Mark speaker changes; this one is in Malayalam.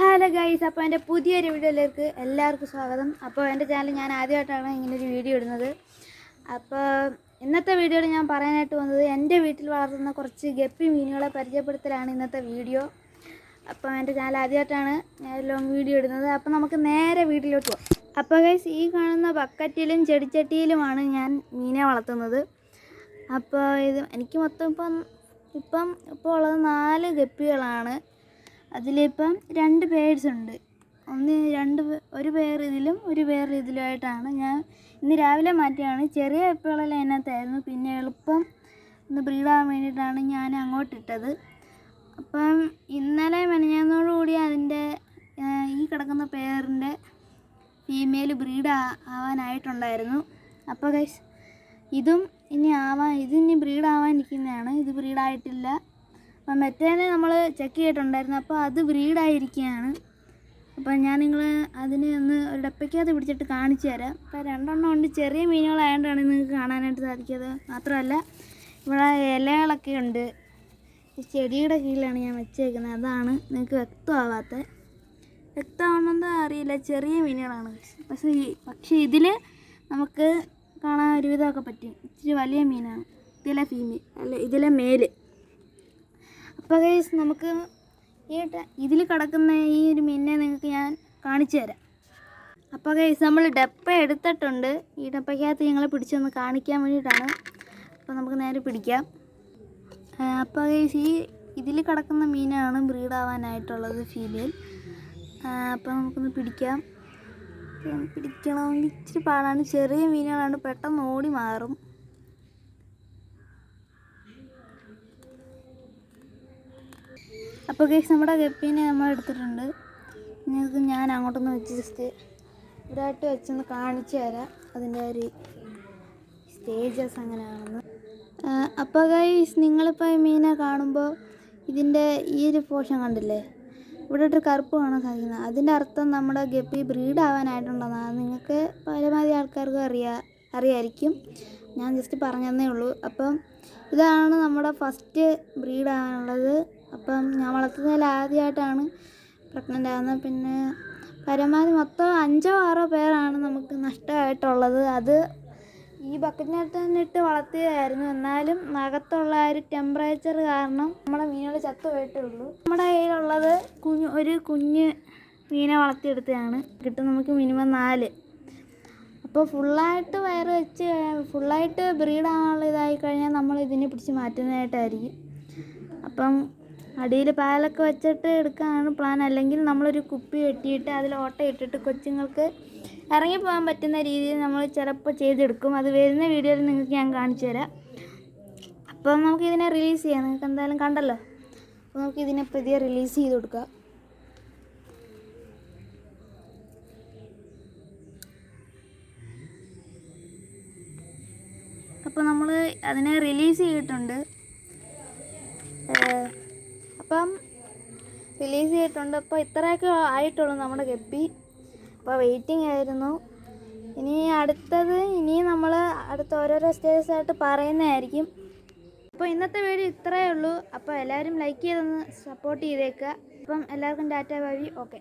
Speaker 1: ഹലോ ഗൈസ് അപ്പോൾ എന്റെ പുതിയൊരു വീഡിയോയിലേക്ക് എല്ലാവർക്കും സ്വാഗതം. അപ്പോൾ എന്റെ ചാനൽ ഞാൻ ആദ്യമായിട്ടാണ് ഇങ്ങനെ ഒരു വീഡിയോ ഇടുന്നത്. അപ്പോൾ ഇന്നത്തെ വീഡിയോയിൽ ഞാൻ പറയാനായിട്ട് വന്നത് എന്റെ വീട്ടിൽ വളർത്തുന്ന കുറച്ച് ഗപ്പി മീനുകളെ പരിചയപ്പെടുത്തലാണ് ഇന്നത്തെ വീഡിയോ. അപ്പോൾ എന്റെ ചാനൽ ആദ്യമായിട്ടാണ് ഞാൻ ലോങ് വീഡിയോ ഇടുന്നത്. അപ്പോൾ നമുക്ക് നേരെ വീട്ടിലോട്ട് പോകാം അപ്പോൾ ഗൈസ് ഈ കാണുന്ന ബക്കറ്റിലും ചെടിച്ചട്ടിയിലുമാണ് ഞാൻ മീനെ വളർത്തുന്നത്. അപ്പോൾ ഇത് എനിക്ക് മൊത്തം ഇപ്പം ഇപ്പം ഇപ്പോൾ ഉള്ളത് നാല് ഗപ്പികളാണ്. അതിലിപ്പം രണ്ട് പേഴ്സ് ഉണ്ട്. ഒന്ന് രണ്ട് ഒരു പേർ ഇതിലും ഒരു പേർ ഇതിലുമായിട്ടാണ്. ഞാൻ ഇന്ന് രാവിലെ മാറ്റിയാണ്. ചെറിയ വെപ്പുകളെല്ലാം അതിനകത്തായിരുന്നു പിന്നെ എളുപ്പം ഒന്ന് ബ്രീഡാകാൻ വേണ്ടിയിട്ടാണ് ഞാൻ അങ്ങോട്ടിട്ടത്. അപ്പം ഇന്നലെ മെനഞ്ഞതോടുകൂടി അതിന്റെ ഈ കിടക്കുന്ന പേരിന്റെ ഫീമെയിൽ ബ്രീഡ് ആവാനായിട്ടുണ്ടായിരുന്നു. അപ്പോൾ ഗൈസ് ഇതും ഇനി ആവാൻ ഇതിനി ബ്രീഡാവാൻ ബ്രീഡ് ആവാനിരിക്കുന്നതാണ് ഇത് ബ്രീഡായിട്ടില്ല. അപ്പം മറ്റേനെ നമ്മൾ ചെക്ക് ചെയ്തിട്ടുണ്ടായിരുന്നു. അപ്പോൾ അത് ബ്രീഡായിരിക്കുകയാണ് അപ്പം ഞാൻ നിങ്ങൾ അതിനെ ഒന്ന് ഒരു ഡപ്പയ്ക്കകത്ത് പിടിച്ചിട്ട് കാണിച്ചു തരാം. അപ്പം രണ്ടെണ്ണം ഉണ്ട്. ചെറിയ മീനുകളായതുകൊണ്ടാണ് നിങ്ങൾക്ക് കാണാനായിട്ട് സാധിക്കുന്നത്. മാത്രമല്ല ഇവിടെ ഇലകളൊക്കെ ഉണ്ട്. ചെടിയുടെ കീഴിലാണ് ഞാൻ വെച്ചേക്കുന്നത്. അതാണ് നിങ്ങൾക്ക് വ്യക്തമാവാത്തത് വ്യക്തമാണെന്ന് അറിയില്ല. ചെറിയ മീനുകളാണ്. പക്ഷേ ഈ- പക്ഷേ ഇതിൽ നമുക്ക് കാണാൻ ഒരുവിധമൊക്കെ പറ്റും. ഇച്ചിരി വലിയ മീനാണ്. ഇതിലെ ഫീമെയിൽ അല്ല ഇതിലെ മേൽ അപ്പോൾ ഗൈസ് നമുക്ക് ഈ ഇതിൽ കിടക്കുന്ന ഈ ഒരു മീനിനെ നിങ്ങൾക്ക് ഞാൻ കാണിച്ചു തരാം. അപ്പോൾ ഗൈസ് നമ്മൾ ഡപ്പ എടുത്തിട്ടുണ്ട്. ഈ ഡപ്പയ്ക്കകത്ത് ഞങ്ങളെ പിടിച്ചൊന്ന് കാണിക്കാൻ വേണ്ടിയിട്ടാണ്. അപ്പോൾ നമുക്ക് നേരെ പിടിക്കാം. അപ്പോൾ ഗൈസ് ഈ ഇതിൽ കിടക്കുന്ന മീനാണ് ബ്രീഡാവാനായിട്ടുള്ളത് ഫീമെയിൽ അപ്പോൾ നമുക്കൊന്ന് പിടിക്കാം. പിടിക്കണമെങ്കിൽ ഇച്ചിരി പാടാണ്. ചെറിയ മീനുകളാണ് പെട്ടെന്ന് ഓടി മാറും. അപ്പോൾ കേസ് നമ്മുടെ ഗപ്പീനെ നമ്മൾ എടുത്തിട്ടുണ്ട്. നിങ്ങൾക്ക് ഞാൻ അങ്ങോട്ടൊന്ന് വെച്ച് ജസ്റ്റ് ഇവിടായിട്ട് വെച്ചൊന്ന് കാണിച്ചു തരാം. അതിന്റെ ഒരു സ്റ്റേജസ് എങ്ങനെയാണെന്ന്. അപ്പോൾ ഗൈസ് നിങ്ങളിപ്പോൾ ഈ മീനെ കാണുമ്പോൾ ഇതിന്റെ ഈ ഒരു പോഷൻ കണ്ടില്ലേ? ഇവിടെ ഒരു കറുപ്പ് കാണാൻ സാധിക്കുന്നത് അതിന്റെ അർത്ഥം നമ്മുടെ ഗപ്പി ബ്രീഡ് ആവാനായിട്ടുണ്ടെന്നാണ്. നിങ്ങൾക്ക് പരമാവധി ആൾക്കാർക്ക് അറിയാ അറിയായിരിക്കും. ഞാൻ ജസ്റ്റ് പറഞ്ഞതന്നേ ഉള്ളൂ. അപ്പം ഇതാണ് നമ്മുടെ ഫസ്റ്റ് ബ്രീഡ് ആവാനുള്ളത്. അപ്പം ഞാൻ വളർത്തുന്നതിൽ ആദ്യമായിട്ടാണ് പ്രഗ്നന്റ് ആകുന്നത്. പിന്നെ പരമാവധി മൊത്തം അഞ്ചോ ആറോ പേരാണ് നമുക്ക് നഷ്ടമായിട്ടുള്ളത്. അത് ഈ ബക്കറ്റിനകത്ത് തന്നെ ഇട്ട് വളർത്തിയതായിരുന്നു. എന്നാലും അകത്തുള്ള ആ ഒരു ടെമ്പറേച്ചർ കാരണം നമ്മുടെ മീനുകൾ ചത്തുപോയിട്ടേ ഉള്ളൂ നമ്മുടെ കയ്യിലുള്ളത് കുഞ്ഞ് ഒരു കുഞ്ഞ് മീനെ വളർത്തിയെടുത്തതാണ്. കിട്ടും നമുക്ക് മിനിമം നാല്. അപ്പോൾ ഫുള്ളായിട്ട് വയറ് വെച്ച് ഫുള്ളായിട്ട് ബ്രീഡാകാനുള്ള ഇതായി കഴിഞ്ഞാൽ നമ്മൾ ഇതിനെ പിടിച്ച് മാറ്റുന്നതായിട്ടായിരിക്കും. അപ്പം അടിയിൽ പാലൊക്കെ വെച്ചിട്ട് എടുക്കാനാണ് പ്ലാൻ അല്ലെങ്കിൽ നമ്മളൊരു കുപ്പി വെട്ടിയിട്ട് അതിൽ ഓട്ട ഇട്ടിട്ട് കൊച്ചുങ്ങൾക്ക് ഇറങ്ങിപ്പോകാൻ പറ്റുന്ന രീതിയിൽ നമ്മൾ ചിലപ്പോൾ ചെയ്തെടുക്കും. അത് വരുന്ന വീഡിയോയിൽ നിങ്ങൾക്ക് ഞാൻ കാണിച്ചു തരാം. അപ്പം നമുക്ക് ഇതിനെ റിലീസ് ചെയ്യാം. നിങ്ങൾക്ക് എന്തായാലും കണ്ടല്ലോ. അപ്പോൾ നമുക്ക് ഇതിനെ പുതിയ റിലീസ് ചെയ്ത് കൊടുക്കാം. അപ്പോൾ നമ്മൾ അതിനെ റിലീസ് ചെയ്തിട്ടുണ്ട്. അപ്പം റിലീസ് ചെയ്തിട്ടുണ്ട്. അപ്പോൾ ഇത്രയൊക്കെ ആയിട്ടുള്ളൂ നമ്മുടെ ഗപ്പി. അപ്പോൾ വെയിറ്റിംഗ് ആയിരുന്നു. ഇനി അടുത്തത് ഇനി നമ്മൾ അടുത്ത ഓരോരോ സ്റ്റേജസ് ആയിട്ട് പറയുന്നതായിരിക്കും. അപ്പോൾ ഇന്നത്തെ വീഡിയോ ഇത്രയേ ഉള്ളൂ. അപ്പോൾ എല്ലാവരും ലൈക്ക് ചെയ്തൊന്ന് സപ്പോർട്ട് ചെയ്തേക്കുക. അപ്പം എല്ലാവർക്കും ഡാറ്റ വഴി. ഓക്കെ